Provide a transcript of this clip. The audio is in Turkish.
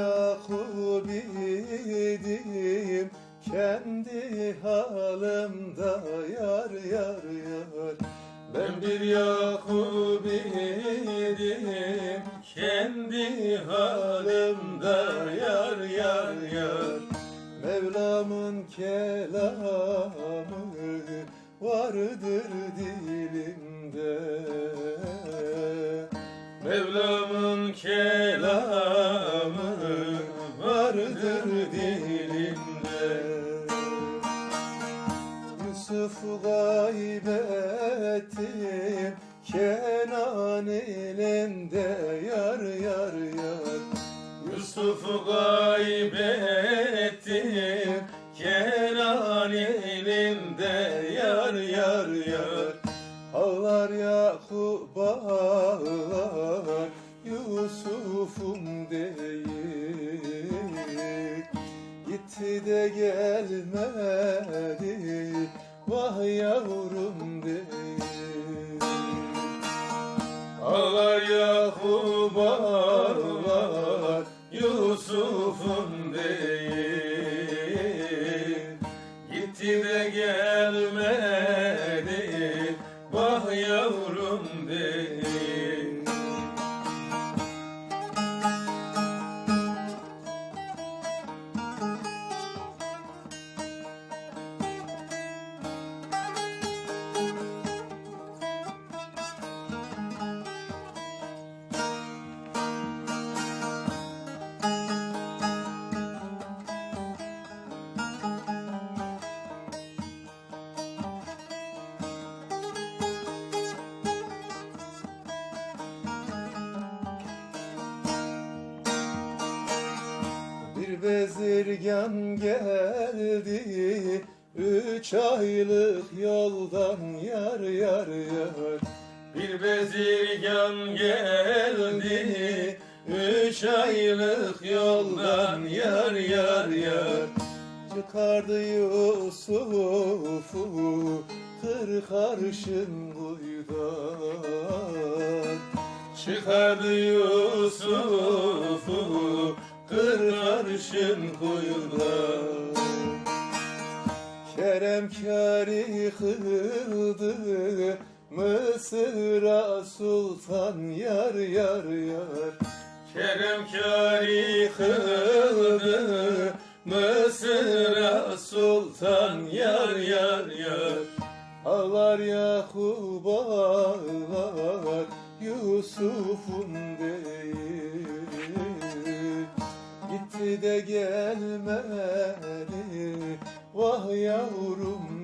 Yakup idim kendi halimde yar yar yar. Ben bir Yakup idim kendi halimde yar yar yar. Mevlam'ın kelamı vardır dilimde. Mevlam'ın kelamı kaybettim Kenan elinde yar yar yar. Yusuf'u kaybettim Kenan elinde yar yar yar. Ağlar Yakup ağlar Yusuf'um değil. Gitti de gelmedi Ağlar Yakup Bir bezirgan geldi. Üç aylık yoldan yar yar yar. Bir bezirgan geldi. Üç aylık yoldan yar yar yar. Çıkardı Yusuf'u Kırk arşın boydan Çıkardı Yusuf'u Kırk arşın kuyudan Keremkari kıldı Mısır'a sultan yar yar yar. Keremkari kıldı Mısır'a sultan yar yar yar. Ağlar Yakup ağlar Yusuf'um değil de gelmedi Vah yavrum